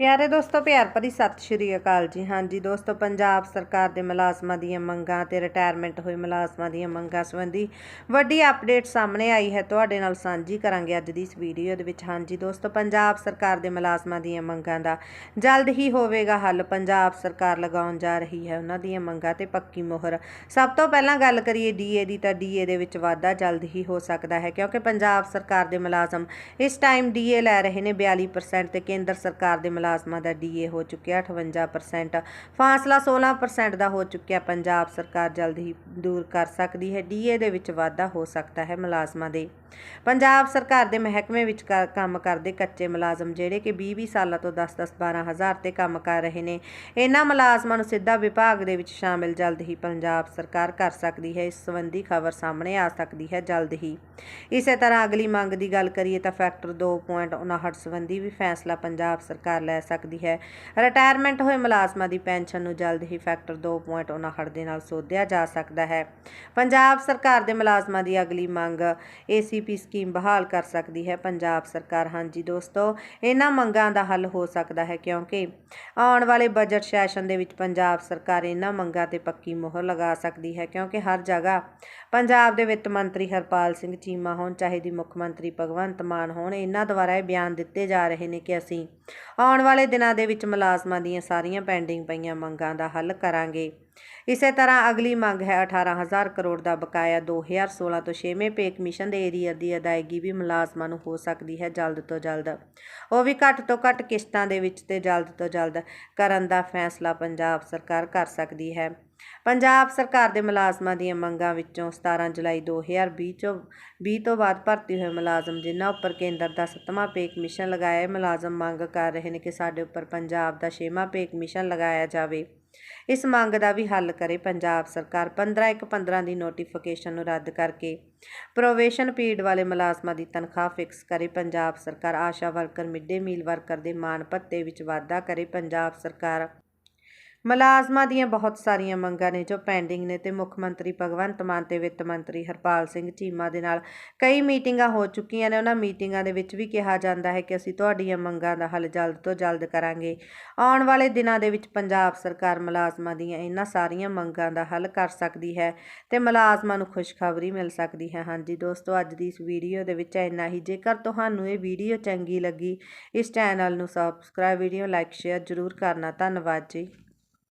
ਪਿਆਰੇ ਦੋਸਤੋ, ਪਿਆਰ ਭਰੀ ਸਤਿ ਸ਼੍ਰੀ ਅਕਾਲ ਜੀ। ਹਾਂਜੀ ਦੋਸਤੋ, ਪੰਜਾਬ ਸਰਕਾਰ ਦੇ ਮੁਲਾਜ਼ਮਾਂ ਦੀਆਂ ਮੰਗਾਂ ਤੇ ਰਿਟਾਇਰਮੈਂਟ ਹੋਏ ਮੁਲਾਜ਼ਮਾਂ ਦੀਆਂ ਮੰਗਾਂ ਸੰਬੰਧੀ ਵੱਡੀ ਅਪਡੇਟ ਸਾਹਮਣੇ ਆਈ ਹੈ। ਤੁਹਾਡੇ ਨਾਲ ਸਾਂਝੀ ਕਰਾਂਗੇ ਅੱਜ ਦੀ ਇਸ ਵੀਡੀਓ ਦੇ ਵਿੱਚ। ਹਾਂਜੀ ਦੋਸਤੋ, ਪੰਜਾਬ ਸਰਕਾਰ ਦੇ ਮੁਲਾਜ਼ਮਾਂ ਦੀਆਂ ਮੰਗਾਂ ਦਾ ਜਲਦ ਹੀ ਹੋਵੇਗਾ ਹੱਲ। ਪੰਜਾਬ ਸਰਕਾਰ ਲਗਾਉਣ ਜਾ ਰਹੀ ਹੈ ਉਹਨਾਂ ਦੀਆਂ ਮੰਗਾਂ ਤੇ ਪੱਕੀ ਮੋਹਰ। ਸਭ ਤੋਂ ਪਹਿਲਾਂ ਗੱਲ ਕਰੀਏ ਡੀਏ ਦੀ, ਤਾਂ ਡੀਏ ਦੇ ਵਿੱਚ ਵਾਧਾ ਜਲਦ ਹੀ ਹੋ ਸਕਦਾ ਹੈ, ਕਿਉਂਕਿ ਪੰਜਾਬ ਸਰਕਾਰ ਦੇ ਮੁਲਾਜ਼ਮ ਇਸ ਟਾਈਮ ਡੀਏ ਲੈ ਰਹੇ ਨੇ 42% ਤੇ ਕੇਂਦਰ ਸਰਕਾਰ ਦੇ ਮੁਲਾਜ਼ਮਾਂ ਦਾ ਡੀਏ ਹੋ ਚੁੱਕਿਆ 58% ਫਾਸਲਾ 16% ਦਾ ਹੋ ਚੁੱਕਿਆ। ਪੰਜਾਬ ਸਰਕਾਰ ਜਲਦ ਹੀ ਦੂਰ ਕਰ ਸਕਦੀ ਹੈ। ਡੀਏ ਦੇ ਵਿੱਚ ਵਾਧਾ ਹੋ ਸਕਦਾ ਹੈ ਮੁਲਾਜ਼ਮਾਂ ਦੇ। ਪੰਜਾਬ ਸਰਕਾਰ ਦੇ ਮਹਿਕਮੇ ਵਿੱਚ ਕੰਮ ਕਰਦੇ ਕੱਚੇ ਮੁਲਾਜ਼ਮ, ਜਿਹੜੇ ਕਿ 20-20 ਸਾਲਾਂ ਤੋਂ 10-10 12000 ਤੇ ਕੰਮ ਕਰ ਰਹੇ ਨੇ। ਇਹਨਾਂ ਮੁਲਾਜ਼ਮਾਂ ਨੂੰ ਸਿੱਧਾ ਵਿਭਾਗ ਦੇ ਵਿੱਚ ਸ਼ਾਮਿਲ ਜਲਦ ਹੀ ਪੰਜਾਬ ਸਰਕਾਰ ਕਰ ਸਕਦੀ ਹੈ। ਇਸ ਸੰਬੰਧੀ ਖਬਰ ਸਾਹਮਣੇ ਆ ਸਕਦੀ ਹੈ ਜਲਦ ਹੀ। ਇਸੇ ਤਰ੍ਹਾਂ ਅਗਲੀ ਮੰਗ ਦੀ ਗੱਲ ਕਰੀਏ ਤਾਂ ਫੈਕਟਰ 2.59 ਸੰਬੰਧੀ ਵੀ ਫੈਸਲਾ ਪੰਜਾਬ ਸਰਕਾਰ ਲੈ ਸਕਦੀ ਹੈ। ਰਿਟਾਇਰਮੈਂਟ ਹੋਏ ਮੁਲਾਜ਼ਮਾਂ ਦੀ ਪੈਨਸ਼ਨ ਨੂੰ ਜਲਦ ਹੀ ਫੈਕਟਰ 2.59 ਦੇ ਨਾਲ ਸੋਧਿਆ ਜਾ ਸਕਦਾ ਹੈ। ਪੰਜਾਬ ਸਰਕਾਰ ਦੇ ਮੁਲਾਜ਼ਮਾਂ ਦੀ ਅਗਲੀ ਮੰਗ ਏਸੀਪੀ ਸਕੀਮ ਬਹਾਲ ਕਰ ਸਕਦੀ ਹੈ। ਪੰਜਾਬ ਸਰਕਾਰ, ਹਾਂਜੀ ਦੋਸਤੋ, ਇਹਨਾਂ ਮੰਗਾਂ ਦਾ ਹੱਲ ਹੋ ਸਕਦਾ ਹੈ ਕਿਉਂਕਿ ਆਉਣ ਵਾਲੇ ਬਜਟ ਸੈਸ਼ਨ ਦੇ ਵਿੱਚ ਪੰਜਾਬ ਸਰਕਾਰ ਇਹਨਾਂ ਮੰਗਾਂ ਤੇ ਪੱਕੀ ਮੋਹਰ ਲਗਾ ਸਕਦੀ ਹੈ ਕਿਉਂਕਿ ਹਰ ਜਗ੍ਹਾ ਪੰਜਾਬ ਦੇ ਵਿੱਤ ਮੰਤਰੀ ਹਰਪਾਲ ਸਿੰਘ ਚੀਮਾ ਹੋਣ, ਚਾਹੇ ਦੀ ਮੁੱਖ ਮੰਤਰੀ ਭਗਵੰਤ ਮਾਨ ਹੋਣ, ਇਹਨਾਂ ਦੁਆਰਾ ਇਹ ਬਿਆਨ ਦਿੱਤੇ ਜਾ ਰਹੇ ਨੇ ਕਿ ਅਸੀਂ ਆਉਣ ਵਾਲੇ ਦਿਨਾਂ ਦੇ ਵਿੱਚ ਮੁਲਾਜ਼ਮਾਂ ਦੀਆਂ ਸਾਰੀਆਂ ਪੈਂਡਿੰਗ ਪਈਆਂ ਮੰਗਾਂ ਦਾ ਹੱਲ ਕਰਾਂਗੇ। ਇਸੇ ਤਰ੍ਹਾਂ ਅਗਲੀ ਮੰਗ ਹੈ 18000 ਕਰੋੜ ਦਾ ਬਕਾਇਆ 2016 ਤੋਂ 6ਵੇਂ ਪੇ ਕਮਿਸ਼ਨ ਦੇ ਏਰੀਆ ਦੀ ਅਦਾਇਗੀ ਵੀ ਮੁਲਾਜ਼ਮਾਂ ਨੂੰ ਹੋ ਸਕਦੀ ਹੈ ਜਲਦ ਤੋਂ ਜਲਦ। ਉਹ ਵੀ ਘੱਟ ਤੋਂ ਘੱਟ ਕਿਸ਼ਤਾਂ ਦੇ ਵਿੱਚ ਤੇ ਜਲਦ ਤੋਂ ਜਲਦ ਕਰਨ ਦਾ ਫੈਸਲਾ ਪੰਜਾਬ ਸਰਕਾਰ ਕਰ ਸਕਦੀ ਹੈ। ਪੰਜਾਬ ਸਰਕਾਰ ਦੇ ਮੁਲਾਜ਼ਮਾਂ ਦੀਆਂ ਮੰਗਾਂ ਵਿੱਚੋਂ 17 ਜੁਲਾਈ 2020 ਚੋਂ 20 ਤੋਂ ਬਾਅਦ ਭਰਤੀ ਹੋਏ ਮੁਲਾਜ਼ਮ, ਜਿਨ੍ਹਾਂ ਉੱਪਰ ਕੇਂਦਰ ਦਾ 7ਵਾਂ ਪੇ ਕਮਿਸ਼ਨ ਲਗਾਇਆ ਮੁਲਾਜ਼ਮ ਮੰਗ ਕਰ ਰਹੇ ਨੇ ਕਿ ਸਾਡੇ ਉੱਪਰ ਪੰਜਾਬ ਦਾ 6ਵਾਂ ਪੇ ਕਮਿਸ਼ਨ ਲਗਾਇਆ ਜਾਵੇ। ਇਸ ਮੰਗ ਦਾ ਵੀ ਹੱਲ ਕਰੇ ਪੰਜਾਬ ਸਰਕਾਰ 15 ਇੱਕ 15 ਦੀ ਨੋਟੀਫਿਕੇਸ਼ਨ ਨੂੰ ਰੱਦ ਕਰਕੇ। ਪ੍ਰੋਵੇਸ਼ਨ ਪੀਰੀਅਡ ਵਾਲੇ ਮੁਲਾਜ਼ਮਾਂ ਦੀ ਤਨਖਾਹ ਫਿਕਸ ਕਰੇ ਪੰਜਾਬ ਸਰਕਾਰ, Asha worker mid day meal worker ਦੇ ਮਾਣ ਭੱਤੇ ਵਿੱਚ ਵਾਧਾ ਕਰੇ ਪੰਜਾਬ ਸਰਕਾਰ। ਮੁਲਾਜ਼ਮਾਂ ਦੀਆਂ ਬਹੁਤ ਸਾਰੀਆਂ ਮੰਗਾਂ ਨੇ ਜੋ ਪੈਂਡਿੰਗ ਨੇ ਤੇ ਮੁੱਖ ਮੰਤਰੀ ਭਗਵੰਤ ਮਾਨ ਤੇ ਵਿੱਤ ਮੰਤਰੀ ਹਰਪਾਲ ਸਿੰਘ ਚੀਮਾ ਦੇ ਨਾਲ ਕਈ ਮੀਟਿੰਗਾਂ ਹੋ ਚੁੱਕੀਆਂ ਨੇ। ਉਹਨਾਂ ਮੀਟਿੰਗਾਂ ਦੇ ਵਿੱਚ ਵੀ ਕਿਹਾ ਜਾਂਦਾ ਹੈ ਕਿ ਅਸੀਂ ਤੁਹਾਡੀਆਂ ਮੰਗਾਂ ਦਾ ਹੱਲ ਜਲਦ ਤੋਂ ਜਲਦ ਕਰਾਂਗੇ। ਆਉਣ ਵਾਲੇ ਦਿਨਾਂ ਦੇ ਵਿੱਚ ਪੰਜਾਬ ਸਰਕਾਰ ਮੁਲਾਜ਼ਮਾਂ ਦੀਆਂ ਇਹਨਾਂ ਸਾਰੀਆਂ ਮੰਗਾਂ ਦਾ ਹੱਲ ਕਰ ਸਕਦੀ ਹੈ ਤੇ ਮੁਲਾਜ਼ਮਾਂ ਨੂੰ ਖੁਸ਼ਖਬਰੀ ਮਿਲ ਸਕਦੀ ਹੈ। ਹਾਂਜੀ ਦੋਸਤੋ, ਅੱਜ ਦੀ ਇਸ ਵੀਡੀਓ ਦੇ ਵਿੱਚ ਇੰਨਾ ਹੀ। ਜੇਕਰ ਤੁਹਾਨੂੰ ਇਹ ਵੀਡੀਓ ਚੰਗੀ ਲੱਗੀ, ਇਸ ਚੈਨਲ ਨੂੰ ਸਬਸਕ੍ਰਾਈਬ ਵੀਡੀਓ ਲਾਈਕ ਸ਼ੇਅਰ ਜ਼ਰੂਰ ਕਰਨਾ। ਧੰਨਵਾਦ ਜੀ।